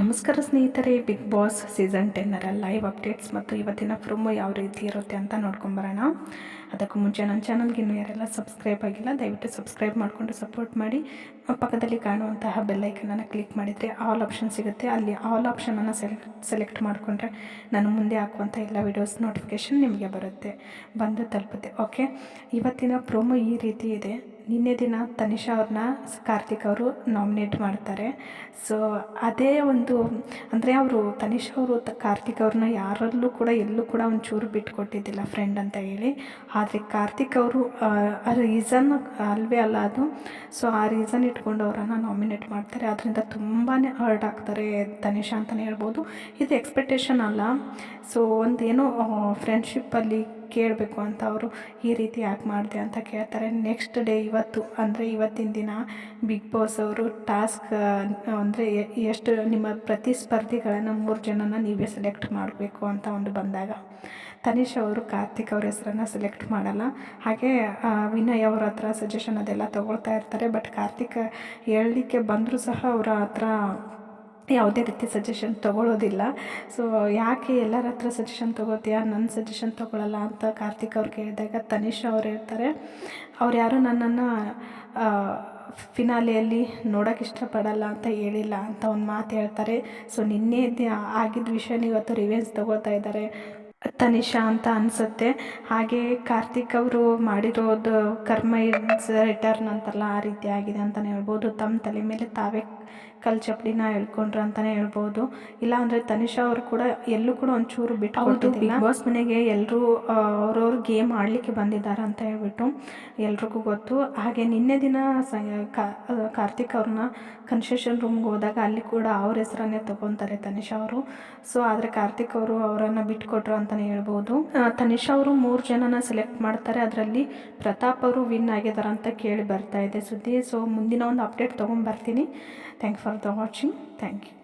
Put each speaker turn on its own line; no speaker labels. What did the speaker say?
ನಮಸ್ಕಾರ ಸ್ನೇಹಿತರೆ big boss season ಟೆನ್ನರ ಲೈವ್ ಅಪ್ಡೇಟ್ಸ್ ಮತ್ತು ಇವತ್ತಿನ ಪ್ರೊಮೋ ಯಾವ ರೀತಿ ಇರುತ್ತೆ ಅಂತ ನೋಡ್ಕೊಂಬರೋಣ ಅದಕ್ಕೂ ಮುಂಚೆ ನನ್ನ ಚಾನಲ್ಗೆ ಇನ್ನೂ ಯಾರೆಲ್ಲ ಸಬ್ಸ್ಕ್ರೈಬ್ ಆಗಿಲ್ಲ, ದಯವಿಟ್ಟು ಸಬ್ಸ್ಕ್ರೈಬ್ ಮಾಡಿಕೊಂಡು ಸಪೋರ್ಟ್ ಮಾಡಿ. ಪಕ್ಕದಲ್ಲಿ ಕಾಣುವಂತಹ ಬೆಲ್ಲೈಕನನ್ನು ಕ್ಲಿಕ್ ಮಾಡಿದರೆ ಆಲ್ ಆಪ್ಷನ್ ಸಿಗುತ್ತೆ. ಅಲ್ಲಿ ಆಲ್ ಆಪ್ಷನನ್ನು ಸೆಲೆಕ್ಟ್ ಸೆಲೆಕ್ಟ್ ಮಾಡಿಕೊಂಡ್ರೆ ನಾನು ಮುಂದೆ ಹಾಕುವಂಥ ಎಲ್ಲ ವಿಡಿಯೋಸ್ ನೋಟಿಫಿಕೇಷನ್ ನಿಮಗೆ ಬರುತ್ತೆ. ಬಂದು ತಲುಪುತ್ತೆ ಓಕೆ ಇವತ್ತಿನ ಪ್ರೊಮೋ ಈ ರೀತಿ ಇದೆ. ನಿನ್ನೆ ದಿನ ತನಿಷಾ ಅವ್ರನ್ನ ಕಾರ್ತಿಕ್ ಅವರು ನಾಮಿನೇಟ್ ಮಾಡ್ತಾರೆ. ಸೊ, ಅದೇ ಒಂದು, ಅಂದರೆ ಅವರು ತನಿಷಾ ಅವರು ಕಾರ್ತಿಕ್ ಅವ್ರನ್ನ ಯಾರಲ್ಲೂ ಕೂಡ, ಎಲ್ಲೂ ಕೂಡ ಒಂಚೂರು ಬಿಟ್ಕೊಟ್ಟಿದ್ದಿಲ್ಲ ಫ್ರೆಂಡ್ ಅಂತ ಹೇಳಿ. ಆದರೆ ಕಾರ್ತಿಕ್ ಅವರು, ಆ ರೀಸನ್ ಅಲ್ವೇ ಅಲ್ಲ ಅದು. ಸೊ, ಆ ರೀಸನ್ ಇಟ್ಕೊಂಡು ಅವರನ್ನು ನಾಮಿನೇಟ್ ಮಾಡ್ತಾರೆ. ಅದರಿಂದ ತುಂಬಾ ಹರ್ಟ್ ಆಗ್ತಾರೆ ತನಿಷಾ ಅಂತಲೇ ಹೇಳ್ಬೋದು. ಇದು ಎಕ್ಸ್ಪೆಕ್ಟೇಷನ್ ಅಲ್ಲ. ಸೊ, ಒಂದೇನೋ ಫ್ರೆಂಡ್ಶಿಪ್ಪಲ್ಲಿ ಕೇಳಬೇಕು ಅಂತ ಅವರು ಈ ರೀತಿ ಯಾಕೆ ಮಾಡಿದೆ ಅಂತ ಕೇಳ್ತಾರೆ. ನೆಕ್ಸ್ಟ್ ಡೇ ಇವತ್ತು, ಅಂದರೆ ಇವತ್ತಿನ ದಿನ ಬಿಗ್ ಬಾಸ್ ಅವರು ಟಾಸ್ಕ್, ಅಂದರೆ ಎಷ್ಟು ನಿಮ್ಮ ಪ್ರತಿಸ್ಪರ್ಧಿಗಳನ್ನು ಮೂರು ಜನನ ನೀವೇ ಸೆಲೆಕ್ಟ್ ಮಾಡಬೇಕು ಅಂತ ಒಂದು ಬಂದಾಗ ತನಿಷ್ ಅವರು ಕಾರ್ತಿಕ್ ಅವ್ರ ಹೆಸರನ್ನು ಸೆಲೆಕ್ಟ್ ಮಾಡಲ್ಲ. ಹಾಗೆ ವಿನಯ್ ಅವ್ರ ಹತ್ರ ಸಜೆಷನ್ ಅದೆಲ್ಲ ತೊಗೊಳ್ತಾ ಇರ್ತಾರೆ. ಬಟ್ ಕಾರ್ತಿಕ್ ಹೇಳಲಿಕ್ಕೆ ಬಂದರೂ ಸಹ ಅವರ ಹತ್ರ ಯಾವುದೇ ರೀತಿ ಸಜೆಷನ್ ತೊಗೊಳ್ಳೋದಿಲ್ಲ ಸೊ ಯಾಕೆ ಎಲ್ಲರ ಹತ್ರ ಸಜೆಷನ್ ತೊಗೋತೀಯ? ನನ್ನ ಸಜೆಷನ್ ತೊಗೊಳಲ್ಲ ಅಂತ ಕಾರ್ತಿಕ್ ಅವ್ರು ಕೇಳಿದಾಗ ತನಿಷಾ ಅವ್ರು ಹೇಳ್ತಾರೆ. ಅವ್ರು ಯಾರು ನನ್ನನ್ನು ಫಿನಾಲೆಯಲ್ಲಿ ನೋಡೋಕೆ ಇಷ್ಟಪಡಲ್ಲ ಅಂತ ಹೇಳಿಲ್ಲ ಅಂತ ಒಂದು ಮಾತು ಹೇಳ್ತಾರೆ. ಸೊ ನಿನ್ನೆ ಆಗಿದ್ದ ವಿಷಯನ ಇವತ್ತು ರಿವೆನ್ಸ್ ತೊಗೊಳ್ತಾ ಇದ್ದಾರೆ. ತನಿಷಾ ಅಂತ ಅನಿಸುತ್ತೆ. ಹಾಗೆ ಕಾರ್ತಿಕ್ ಅವರು ಮಾಡಿರೋದು ಕರ್ಮ ಇಸ್ ರಿಟರ್ನ್ ಅಂತಲ್ಲ ಆ ರೀತಿ ಆಗಿದೆ ಅಂತಲೇ ಹೇಳ್ಬೋದು. ತಮ್ಮ ತಲೆ ಮೇಲೆ ತಾವೇ ಕಲ್ ಚಪ್ಪಡಿನ ಹೇಳ್ಕೊಂಡ್ರು ಅಂತಾನೆ ಹೇಳ್ಬೋದು. ಇಲ್ಲ ಅಂದ್ರೆ ತನಿಷಾ ಅವರು ಕೂಡ ಎಲ್ಲೂ ಕೂಡ ಒಂಚೂರು ಬಿಟ್ಟು ಬಿಗ್ ಬಾಸ್ ಮನೆಗೆ ಎಲ್ಲರೂ ಅವ್ರವ್ರ ಗೇಮ್ ಆಡಲಿಕ್ಕೆ ಬಂದಿದ್ದಾರೆ ಅಂತ ಹೇಳ್ಬಿಟ್ಟು ಎಲ್ರಿಗೂ ಗೊತ್ತು. ಹಾಗೆ ನಿನ್ನೆ ದಿನ ಸ ಕಾರ್ತಿಕ್ ಅವ್ರನ್ನ ಕನ್ಸೆಷನ್ ರೂಮ್ಗೆ ಹೋದಾಗ ಅಲ್ಲಿ ಕೂಡ ಅವ್ರ ಹೆಸರನ್ನೇ ತಗೊತಾರೆ ತನಿಷಾ ಅವರು. ಸೊ, ಆದರೆ ಕಾರ್ತಿಕ್ ಅವರು ಅವರನ್ನು ಬಿಟ್ಕೊಟ್ರು ಅಂತಲೇ ಹೇಳ್ಬೋದು. ತನಿಷಾ ಅವರು ಮೂರು ಜನನ ಸೆಲೆಕ್ಟ್ ಮಾಡ್ತಾರೆ. ಅದರಲ್ಲಿ ಪ್ರತಾಪ್ ಅವರು ವಿನ್ ಆಗಿದ್ದಾರೆ ಅಂತ ಕೇಳಿ ಬರ್ತಾ ಇದೆ ಸುದ್ದಿ. ಸೊ, ಮುಂದಿನ ಒಂದು update ತೊಗೊಂಬರ್ತೀನಿ thank for the watching. Thank you.